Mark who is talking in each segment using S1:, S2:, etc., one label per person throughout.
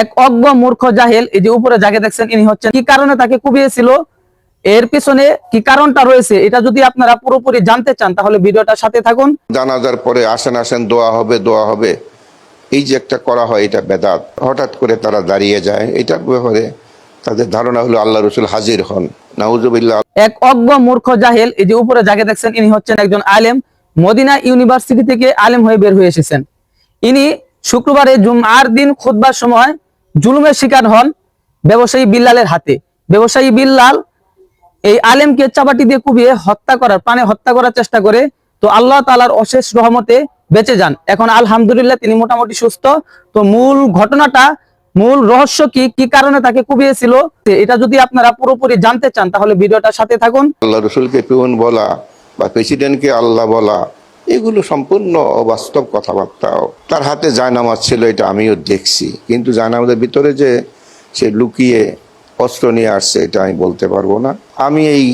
S1: এক অজ্ঞ মূর্খ জাহেল এই যে উপরে যাকে দেখছেন ইনি হচ্ছেন। কি কারণে তাকে কুবিয়েছিল এর পিছনে কি কারণটা রয়েছে? এটা যদি আপনারা পুরোপুরি জানতে চান তাহলে ভিডিওটার সাথে থাকুন।
S2: জানাজার পরে আসেন আসেন দোয়া হবে দোয়া হবে। এই যে একটা করা হয় এটা বেদাত। হঠাৎ করে তারা দাঁড়িয়ে যায়। এটার ব্যাপারে তাদের ধারণা হলো আল্লাহ রসুল হাজির হন। নাউজুবিল্লাহ।
S1: এক অজ্ঞ মূর্খ জাহেল এই যে উপরে যাকে দেখছেন ইনি হচ্ছেন একজন আলেম। মদিনা ইউনিভার্সিটি থেকে আলেম হয়ে বের হয়ে এসেছেন। ইনি শুক্রবারে জুমআর দিন খুতবার সময় জুলুমের শিকার হন ব্যবসায়ী বিল্লালের হাতে। ব্যবসায়ী বিল্লাল এই আলেমকে চাপাটি দিয়ে কুবিয়ে হত্যা করার, প্রাণে হত্যা করার চেষ্টা করে। তো আল্লাহ তালার অশেষ রহমতে বেঁচে যান। এখন আলহামদুলিল্লাহ তিনি মোটামুটি সুস্থ। তো মূল ঘটনাটা, মূল রহস্য কি কি কারণে তাকে কুবিয়েছিল এটা যদি আপনারা পুরোপুরি জানতে চান, তাহলে ভিডিওটার সাথে থাকুন।
S2: আল্লাহ রসুলকে পিউন বলা বা প্রেসিডেন্টকে আল্লাহ বলা এগুলো সম্পূর্ণ অবাস্তব কথাবার্তাও তার হাতে জায়নামাজ ছিল, এটা আমিও দেখছি। কিন্তু জায়নামাজের ভিতরে যে সে লুকিয়ে অস্ত্র নিয়ে আসছে, এটা আমি বলতে পারব না। আমি এই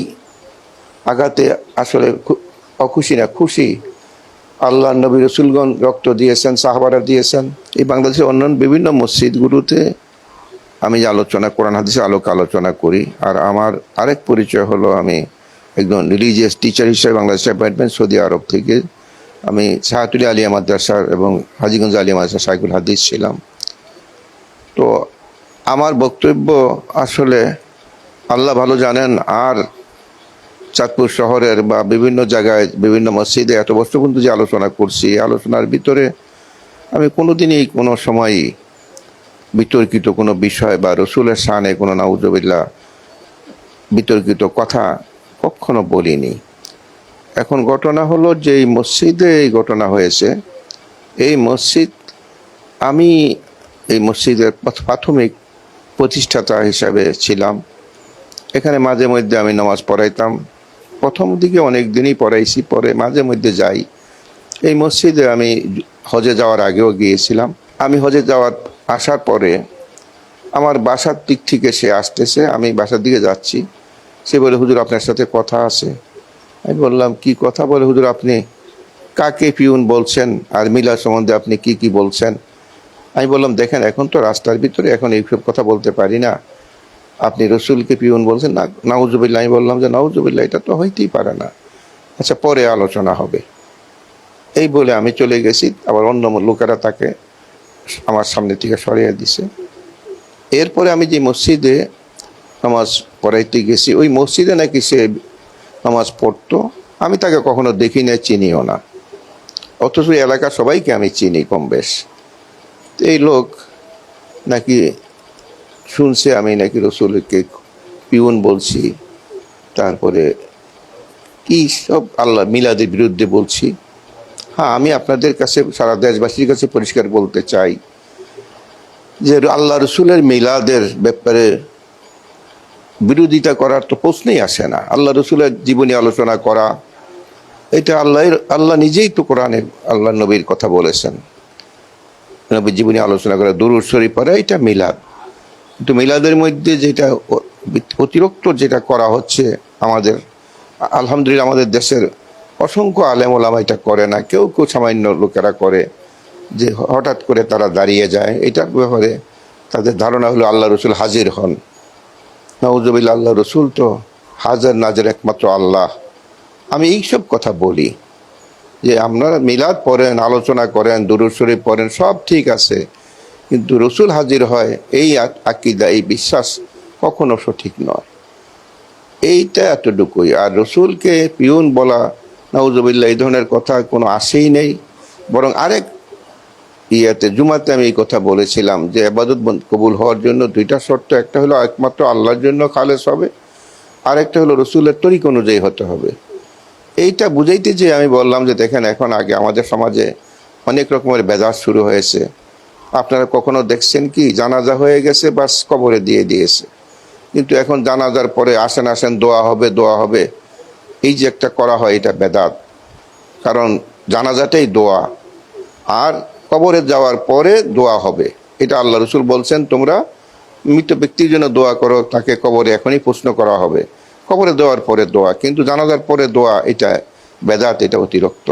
S2: আঘাতে আসলে অখুশি না, খুশি। আল্লাহ নবী রসুলগণ রক্ত দিয়েছেন, সাহাবারা দিয়েছেন। এই বাংলাদেশের অন্যান্য বিভিন্ন মসজিদগুলোতে আমি যে আলোচনা, কোরআন হাদিসে আলোক আলোচনা করি। আর আমার আরেক পরিচয় হলো, আমি একজন রিলিজিয়াস টিচার হিসেবে বাংলাদেশ অ্যাপয়েন্টমেন্ট সৌদি আরব থেকে আমি সাহাতুলি আলিয়া মাদ্রাসার এবং হাজিগঞ্জ আলিয়া মাদ্রাসা সাইকুল হাদিস ছিলাম। তো আমার বক্তব্য আসলে আল্লাহ ভালো জানেন, আর চাঁদপুর শহরের বা বিভিন্ন জায়গায়, বিভিন্ন মসজিদে এত বছর পর্যন্ত যে আলোচনা করছি আলোচনার ভিতরে আমি কোনোদিনই কোনো সময়ই বিতর্কিত কোনো বিষয় বা রসুলের শানে কোনো নাউজবিল্লা বিতর্কিত কথা কখনো বলিনি। এখন ঘটনা হলো যে এই মসজিদে এই ঘটনা হয়েছে, এই মসজিদ আমি এই মসজিদের প্রাথমিক প্রতিষ্ঠাতা হিসাবে ছিলাম। এখানে মাঝে মধ্যে আমি নামাজ পড়াইতাম। প্রথম দিকে অনেক দিনই পড়াইছি, পরে মাঝে মধ্যে যাই। এই মসজিদে আমি হজে যাওয়ার আগেও গিয়েছিলাম। আমি হজে যাওয়ার, আসার পরে আমার বাসার দিক থেকে সে আসতেছে, আমি বাসার দিকে যাচ্ছি। সে বলে, হুজুর, আপনার সাথে কথা আছে। আমি বললাম, কি কথা বলে হুজুর আপনি? কাকে পিউন বলছেন? আর মিলার সম্বন্ধে আপনি কি কি বলছেন? আমি বললাম, দেখেন, এখন তো রাস্তার ভিতরে এখন এইসব কথা বলতে পারি না। আপনি রসুলকে পিউন বলছেন, না, নাউজুবিল্লাহ। আমি বললাম যে, নাউজুবিল্লাহ, এটা তো হইতেই পারে না। আচ্ছা পরে আলোচনা হবে। এই বলে আমি চলে গেছি। আবার অন্য লোকেরা তাকে আমার সামনে থেকে সরিয়ে দিছে। এরপরে আমি যে মসজিদে নামাজ পড়াইতে গেছি, ওই মসজিদে নাকি সে নামাজ পড়তো। আমি তাকে কখনো দেখি না চিনিও না। অথচ এলাকার সবাইকে আমি চিনি কম বেশ এই লোক নাকি শুনছে আমি নাকি রসুলকে পিউন বলছি, তারপরে কি সব আল্লাহ মিলাদের বিরুদ্ধে বলছি। হ্যাঁ আমি আপনাদের কাছে, সারা দেশবাসীর কাছে পরিষ্কার বলতে চাই যে আল্লাহ রসুলের মিলাদের ব্যাপারে বিরোধিতা করার তো প্রশ্নই আসে না। আল্লাহ রসুলের জীবনী আলোচনা করা, এটা আল্লাহ আল্লাহ নিজেই তো কোরআনে আল্লাহ নবীর কথা বলেছেন। নবীর জীবনী আলোচনা করা দুরুদ শরীফ পরে এটা মিলাদ। কিন্তু মিলাদের মধ্যে যেটা অতিরিক্ত যেটা করা হচ্ছে আমাদের, আলহামদুলিল্লাহ আমাদের দেশের অসংখ্য আলেম ওলামা এটা করে না, কেউ কেউ সামান্য লোকেরা করে, যে হঠাৎ করে তারা দাঁড়িয়ে যায়। এটার ব্যাপারে তাদের ধারণা হলো আল্লাহ রসুল হাজির হন। নওজবিল্লা আল্লাহ রসুল তো হাজার নাজের একমাত্র আল্লাহ। আমি এইসব কথা বলি যে আপনারা মিলাদ পড়েন, আলোচনা করেন, দুরুদ পড়েন, সব ঠিক আছে। কিন্তু রসুল হাজির হয় এই আকিদা, এই বিশ্বাস কখনো সঠিক নয়। এইটা এতটুকুই। আর রসুলকে পিউন বলা নাউজবিল্লা এই ধরনের কথা কোনো আসেই নেই। বরং আরেক ইয়াতে জুমাতে আমি এই কথা বলেছিলাম যে আবাদত কবুল হওয়ার জন্য দুইটা শর্ত, একটা হলো একমাত্র আল্লাহর জন্য খালেস হবে, আরেকটা হলো রসুলের তরিক অনুযায়ী হতে হবে। এইটা বুঝাইতে যে আমি বললাম যে দেখেন, এখন আগে আমাদের সমাজে অনেক রকমের বেজার শুরু হয়েছে। আপনারা কখনো দেখছেন কি, জানাজা হয়ে গেছে, বাস কবরে দিয়ে দিয়েছে। কিন্তু এখন জানাজার পরে আসেন আসেন, দোয়া হবে দোয়া হবে। এই যে একটা করা হয়, এটা বেদাত। কারণ জানাজাটাই দোয়া। আর কবরে যাওয়ার পরে দোয়া হবে। এটা আল্লাহ রসুল বলছেন, তোমরা মৃত ব্যক্তির জন্য দোয়া করো, তাকে কবরে এখনই প্রশ্ন করা হবে। কবরে দেওয়ার পরে দোয়া, কিন্তু জানাজার পরে দোয়া, এটা বেদাত, এটা অতিরিক্ত।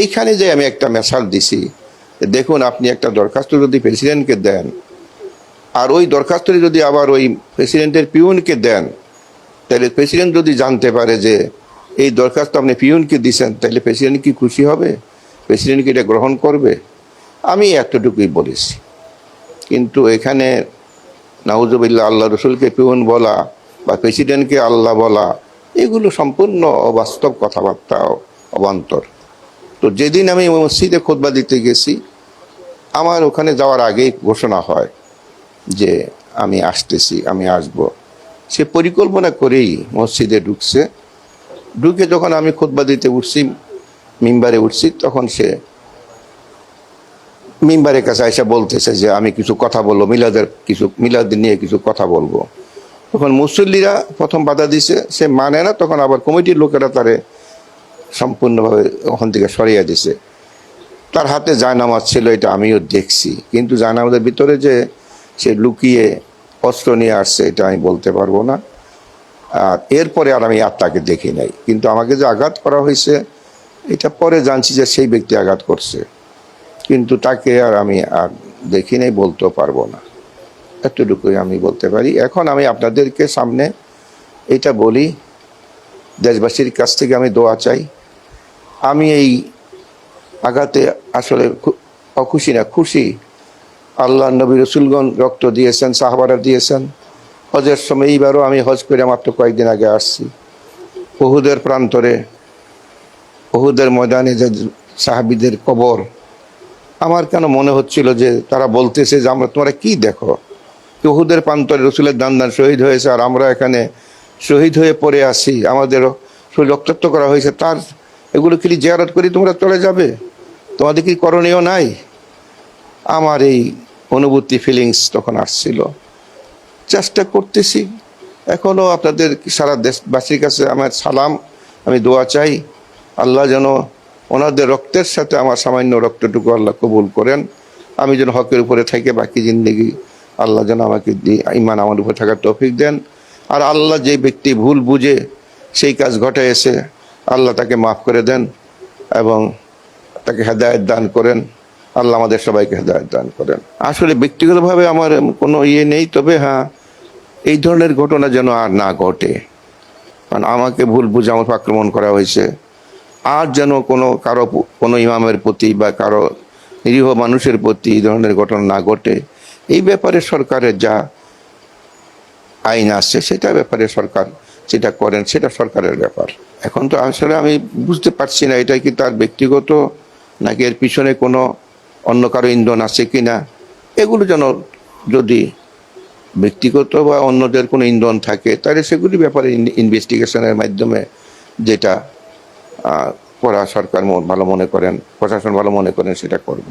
S2: এইখানে যে আমি একটা মেসাল দিছি দেখুন, আপনি একটা দরখাস্ত যদি প্রেসিডেন্টকে দেন, আর ওই দরখাস্তটি যদি আবার ওই প্রেসিডেন্টের পিউনকে দেন, তাহলে প্রেসিডেন্ট যদি জানতে পারে যে এই দরখাস্ত আপনি পিউনকে দিছেন, তাহলে প্রেসিডেন্ট কি খুশি হবে? প্রেসিডেন্ট কি এটা গ্রহণ করবে? আমি এতটুকুই বলেছি। কিন্তু এখানে নাউজুবিল্লাহ আল্লাহ রসুলকে পিউন বলা বা প্রেসিডেন্টকে আল্লাহ বলা, এগুলো সম্পূর্ণ অবাস্তব কথাবার্তা অবান্তর। তো যেদিন আমি মসজিদে খোদবা দিতে গেছি, আমার ওখানে যাওয়ার আগেই ঘোষণা হয় যে আমি আসতেছি, আমি আসব। সে পরিকল্পনা করেই মসজিদে ঢুকছে। ঢুকে যখন আমি খোদবা দিতে উঠছি মিম্বারে উঠছি, তখন সে মিম্বারের কাছে এসে বলতেছে যে, আমি কিছু কথা বলব, মিলাদের কিছু, মিলাদ নিয়ে কিছু কথা বলব। তখন মুসল্লিরা প্রথম বাধা দিছে, সে মানে না, তখন আবার কমিটির লোকেরা তারে সম্পূর্ণভাবে ওখান থেকে সরিয়ে দিছে। তার হাতে জায়নামাজ ছিল, এটা আমিও দেখছি। কিন্তু জায়নামাজের ভিতরে যে সে লুকিয়ে অস্ত্র নিয়ে আসছে, এটা আমি বলতে পারব না। আর এরপরে আর আমি আত্মাকে দেখি নাই। কিন্তু আমাকে যে আঘাত করা হয়েছে এটা পরে জানছি যে সেই ব্যক্তি আঘাত করছে। কিন্তু তাকে আর আমি আর দেখি বলতেও পারব না। এতটুকুই আমি বলতে পারি। এখন আমি আপনাদেরকে সামনে এটা বলি, দেশবাসীর কাছ থেকে আমি দোয়া চাই। আমি এই আঘাতে আসলে অখুশি না, খুশি। আল্লাহ নবী রসুলগণ রক্ত দিয়েছেন, সাহাবারা দিয়েছেন। হজের সময় এইবারও আমি হজ করে মাত্র কয়েকদিন আগে আসছি। বহুদের প্রান্তরে বহুদের ময়দানে যে সাহাবিদের কবর, আমার কেন মনে হচ্ছিল যে তারা বলতেছে যে আমরা তোমরা কি দেখো? বহুদের প্রান্তরে রসুলের দান দান শহীদ হয়েছে আর আমরা এখানে শহীদ হয়ে পড়ে আসি আমাদেরও শরীর রক্তাক্ত করা হয়েছে, তার এগুলো কি জিয়ারত করি তোমরা চলে যাবে? তোমাদের কি করণীয় নাই? আমার এই অনুভূতি ফিলিংস তখন আসছিল। চেষ্টা করতেছি। এখনও আপনাদের সারা দেশবাসীর কাছে আমার সালাম, আমি দোয়া চাই। আল্লাহ যেন ওনাদের রক্তের সাথে আমার সামান্য রক্তটুকু আল্লাহ কবুল করেন। আমি যেন হকের উপরে থেকে, বাকি জিন্দগি আল্লাহ যেন আমাকে ইমান আমার উপরে থাকার তৌফিক দেন। আর আল্লাহ যে ব্যক্তি ভুল বুঝে সেই কাজ ঘটে এসে আল্লাহ তাকে মাফ করে দেন এবং তাকে হেদায়ত দান করেন। আল্লাহ আমাদের সবাইকে হেদায়ত দান করেন। আসলে ব্যক্তিগতভাবে আমার কোনো ইয়ে নেই, তবে হ্যাঁ এই ধরনের ঘটনা যেন আর না ঘটে। কারণ আমাকে ভুল বুঝে আমার আক্রমণ করা হয়েছে। আর যেন কোনো কারও কোনো ইমামের প্রতি বা কারও নিরীহ মানুষের প্রতি এই ধরনের ঘটনা না ঘটে, এই ব্যাপারে সরকারের যা আইন আছে সেটা ব্যাপারে সরকার যেটা করেন সেটা সরকারের ব্যাপার। এখন তো আসলে আমি বুঝতে পারছি না এটা কি তার ব্যক্তিগত নাকি এর পিছনে কোনো অন্য কারও ইন্ধন আছে কি না, এগুলো যেন যদি ব্যক্তিগত বা অন্যদের কোনো ইন্ধন থাকে, তাহলে সেগুলি ব্যাপারে ইনভেস্টিগেশনের মাধ্যমে যেটা করা সরকার ভালো মনে করেন প্রশাসন ভালো মনে করেন সেটা করবে।